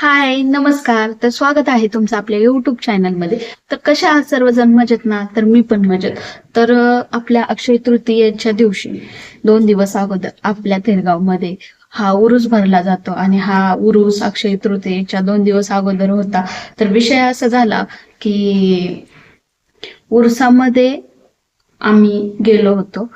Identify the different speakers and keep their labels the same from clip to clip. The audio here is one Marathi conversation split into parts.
Speaker 1: हाय नमस्कार. तर स्वागत आहे तुमचं आपल्या युट्यूब चॅनलमध्ये तर कशा आहात सर्वजण? मजेत ना? तर मी पण मजेत. तर आपल्या अक्षय तृतीयेच्या दिवशी दोन दिवस अगोदर आपल्या तेरगावमध्ये हा उरूस भरला जातो आणि हा उरूस अक्षय तृतीयेच्या दोन दिवस अगोदर होता. तर विषय असा झाला की उरसामध्ये आम्ही गेलो होतो.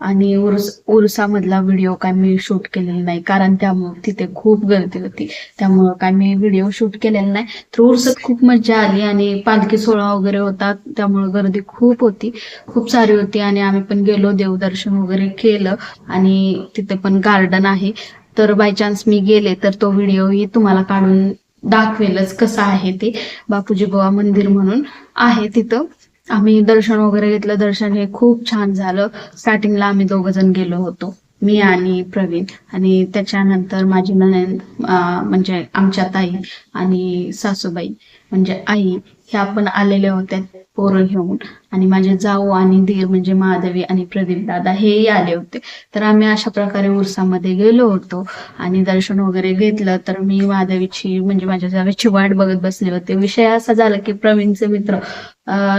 Speaker 1: आणि उरुस मधला व्हिडिओ काय मी शूट केलेला नाही कारण त्यामुळं तिथे खूप गर्दी होती. त्यामुळं काय मी व्हिडिओ शूट केलेला नाही. तर उरसात खूप मजा आली आणि पालखी सोहळा वगैरे होता. त्यामुळं गर्दी खूप होती. खूप सारी होती आणि आम्ही पण गेलो देवदर्शन वगैरे केलं आणि तिथे पण गार्डन आहे. तर बाय चान्स मी गेले तर तो व्हिडिओही तुम्हाला काढून दाखवेलच कसं आहे ते. बापूजी गोवा मंदिर म्हणून आहे तिथं. आम्ही दर्शन वगैरे घेतलं. दर्शन हे खूप छान झालं. स्टार्टिंगला आम्ही दोघ जण गेलो होतो. मी आणि प्रवीण. आणि त्याच्यानंतर माझी नणंद म्हणजे आमच्या ताई आणि सासूबाई म्हणजे आई ह्या पण आलेल्या होत्या. पोरं घेऊन. आणि माझे जाऊ आणि धीर म्हणजे महादेवी आणि प्रदीप दादा हेही आले होते. तर आम्ही अशा प्रकारे उरसामध्ये गेलो होतो आणि दर्शन वगैरे घेतलं. तर मी महादेवीची म्हणजे माझ्या जावेची वाट बघत बसले होते. विषय असा झाला की प्रवीणचे मित्र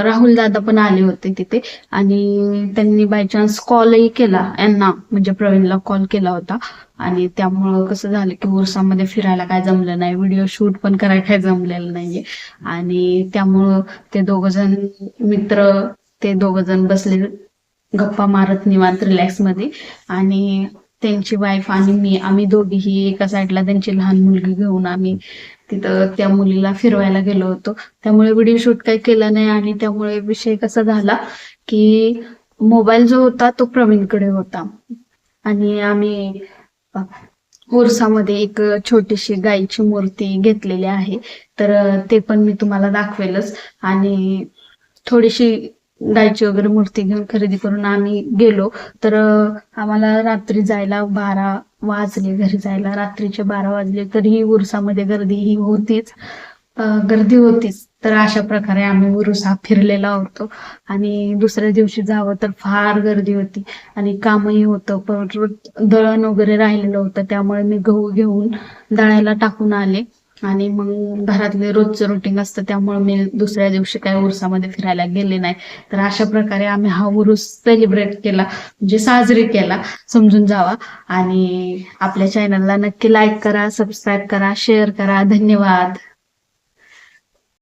Speaker 1: राहुल दादा पण आले होते तिथे आणि त्यांनी बाय चान्स कॉलही केला. यांना म्हणजे प्रवीणला कॉल केला होता. आणि त्यामुळं कसं झालं की उरसामध्ये फिरायला काय जमलं नाही. व्हिडिओ शूट पण करायला काय जमलेलं नाहीये. आणि त्यामुळं ते दोघ जण मित्र ते दोघ जण बसले गप्पा मारत निवांत रिलॅक्समध्ये. आणि त्यांची वाईफ आणि मी आम्ही दोघीही एका साईडला त्यांची लहान मुलगी घेऊन आम्ही तिथं त्या मुलीला फिरवायला गेलो होतो. त्यामुळे व्हिडिओ शूट काही केलं नाही आणि त्यामुळे विषय कसा झाला की मोबाईल जो होता तो प्रवीणकडे होता. आणि आम्ही ओरसामध्ये उरसामध्ये एक छोटीशी गाईची मूर्ती घेतलेली आहे. तर ते पण मी तुम्हाला दाखवेलच. आणि थोडीशी गायची वगैरे मूर्ती घेऊन खरेदी करून आम्ही गेलो. तर आम्हाला रात्री जायला बारा वाजले घरी जायला. रात्रीचे बारा वाजले तरीही उरसामध्ये गर्दी ही होतीच. गर्दी होतीच. तर अशा प्रकारे आम्ही उरुसा फिरलेला होतो. आणि दुसऱ्या दिवशी जावं तर फार गर्दी होती. आणि कामही होतं. परत दळण वगैरे राहिलेलं होतं. त्यामुळे मी गहू घेऊन दळायला टाकून आले. आणि मग घरातले रोजचं रुटीन असतं त्यामुळे मी दुसऱ्या दिवशी काय उरसामध्ये फिरायला गेले नाही. तर अशा प्रकारे आम्ही हा उरुस सेलिब्रेट केला म्हणजे साजरी केला समजून जावा. आणि आपल्या चॅनलला नक्की लाईक करा सबस्क्राईब करा शेअर करा. धन्यवाद.